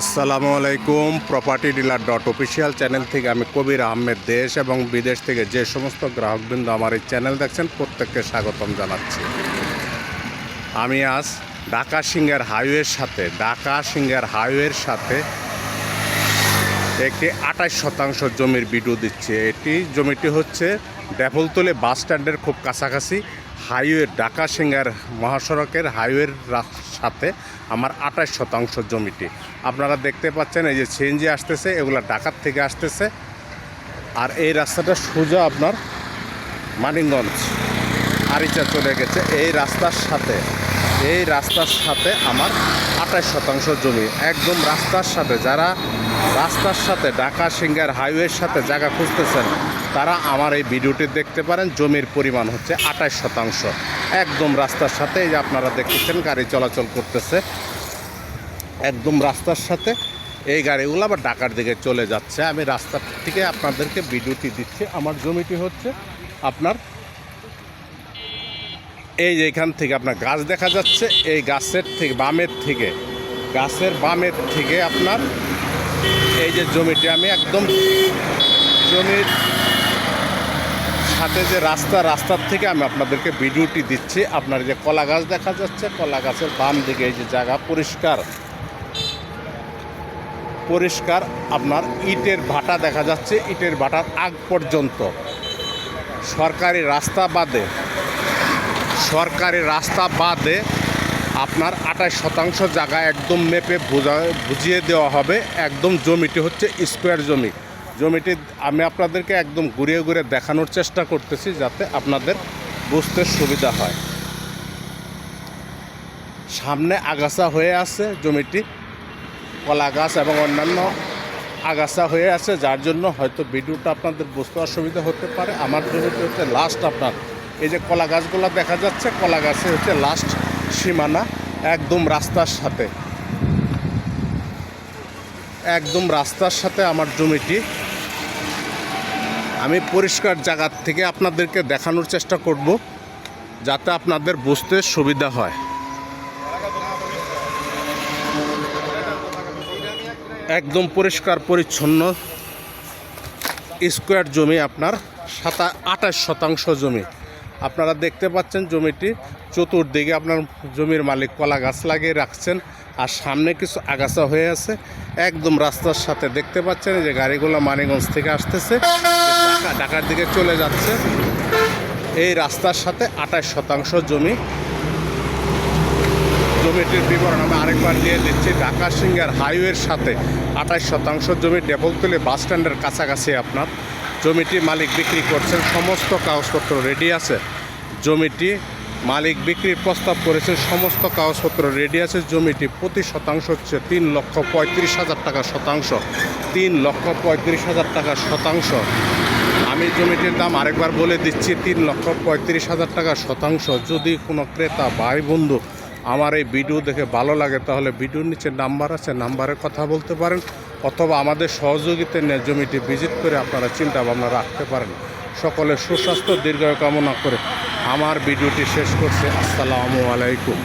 আসসালামু আলাইকুম property dealer dot official channel থেকে আমি কবির আহমেদ। দেশ এবং বিদেশ থেকে যে সমস্ত গ্রাহকবৃন্দ আমার এই চ্যানেল দেখছেন, প্রত্যেককে স্বাগতম জানাচ্ছি। আমি আজ ঢাকা সিঙ্গার হাইওয়ের সাথে, ঢাকা সিঙ্গার হাইওয়ের সাথে একটি আঠাশ শতাংশ জমির ভিডিও দিচ্ছে। এটি জমিটি হচ্ছে ডেফলতলে বাস স্ট্যান্ডের খুব কাছাকাছি, হাইওয়ে ঢাকা সিঙ্গার মহাসড়কের হাইওয়ের সাথে আমার আঠাশ শতাংশ জমিটি। আপনারা দেখতে পাচ্ছেন এই যে সিএনজি আসতেছে, এগুলো ঢাকার থেকে আসতেছে। আর এই রাস্তাটা সোজা আপনার মানিকগঞ্জ, আরিচা চলে গেছে। এই রাস্তার সাথে, এই রাস্তার সাথে আমার আঠাশ শতাংশ জমি। একদম রাস্তার সাথে যারা রাস্তার সাথে ঢাকা সিঙ্গার হাইওয়ের সাথে জায়গা খুঁজতেছেন, তারা আমার এই ভিডিওটি দেখতে পারেন। জমির পরিমাণ হচ্ছে আঠাশ শতাংশ। একদম রাস্তার সাথে এই যে আপনারা দেখতেছেন, গাড়ি চলাচল করতেছে। একদম রাস্তার সাথে এই গাড়িগুলো আবার ঢাকার দিকে চলে যাচ্ছে। আমি রাস্তার থেকে আপনাদেরকে ভিডিওটি দিচ্ছি। আমার জমিটি হচ্ছে আপনার এই এখান থেকে আপনার গাছ দেখা যাচ্ছে। এই গাছের থেকে, বামের থেকে, গাছের বামের থেকে আপনার এই যে জমিটি, আমি একদম জমির সাথে যে রাস্তা, রাস্তার থেকে আমি আপনাদেরকে ভিডিওটি দিচ্ছি। আপনার যে কলা গাছ দেখা যাচ্ছে, কলা গাছের বাম দিকে এই যে জায়গা পরিষ্কার। পরিষ্কার, আপনার ইটের ভাটা দেখা যাচ্ছে, ইটের ভাটার আগ পর্যন্ত। সরকারি রাস্তা বাদে, সরকারি রাস্তা বাদে আপনার আঠাশ শতাংশ জায়গা একদম মেপে বোঝা বুঝিয়ে দেওয়া হবে। একদম জমিটি হচ্ছে স্কোয়ার জমি। জমিটি আমি আপনাদেরকে একদম ঘুরিয়ে ঘুরে দেখানোর চেষ্টা করতেছি যাতে আপনাদের বুঝতে সুবিধা হয়। সামনে আগাছা হয়ে আছে জমিটি। কলা গাছ এবং অন্যান্য আগাছা হয়ে আছে, যার জন্য হয়তো ভিডিওটা আপনাদের বুঝতে অসুবিধা হতে পারে। আমার জমিতে হচ্ছে লাস্ট আপনার। এই যে কলা গাছগুলো দেখা যাচ্ছে, কলা গাছে হচ্ছে লাস্ট সীমানা একদম রাস্তার সাথে। একদম রাস্তার সাথে আমার জমিটি। আমি পরিষ্কার জায়গার থেকে আপনাদেরকে দেখানোর চেষ্টা করব, যাতে আপনাদের বুঝতে সুবিধা হয়। একদম পরিষ্কার পরিচ্ছন্ন স্কোয়ার জমি আপনার সাতা আঠাশ শতাংশ জমি। আপনারা দেখতে পাচ্ছেন জমিটি চতুর্দিকে আপনার জমির মালিক কলা গাছ লাগিয়ে রাখছেন আর সামনে কিছু আগাছা হয়ে আছে। একদম রাস্তার সাথে দেখতে পাচ্ছেন যে গাড়িগুলো মানিগঞ্জ থেকে আসতেছে। ঢাকার দিকে চলে যাচ্ছে। এই রাস্তার সাথে আঠাশ শতাংশ জমি। জমিটির বিবরণ আমি আরেকবার দিয়ে দিচ্ছি। ঢাকা সিঙ্গার হাইওয়ের সাথে আঠাশ শতাংশ জমি ডেবলতলি বাস স্ট্যান্ডের কাছাকাছি আপনার। জমিটি মালিক বিক্রি করছেন, সমস্ত কাগজপত্র রেডি আছে। জমিটি মালিক বিক্রির প্রস্তাব করেছেন, সমস্ত কাগজপত্র রেডি আছে। জমিটি প্রতি শতাংশ হচ্ছে তিন লক্ষ পঁয়ত্রিশ হাজার টাকা শতাংশ। তিন লক্ষ পঁয়ত্রিশ হাজার টাকা শতাংশ। আমি জমিটির দাম আরেকবার বলে দিচ্ছি, তিন লক্ষ পঁয়ত্রিশ হাজার টাকা শতাংশ। যদি কোনো ক্রেতা, ভাই, বন্ধু আমার এই ভিডিও দেখে ভালো লাগে, তাহলে ভিডিওর নিচে নাম্বার আছে, নাম্বারে কথা বলতে পারেন, অথবা আমাদের সহযোগিতা জমিটি ভিজিট করে আপনারা চিন্তা ভাবনা রাখতে পারেন। সকলের সুস্বাস্থ্য, দীর্ঘায়ু কামনা করে আমার ভিডিওটি শেষ করছে। আসসালামু আলাইকুম।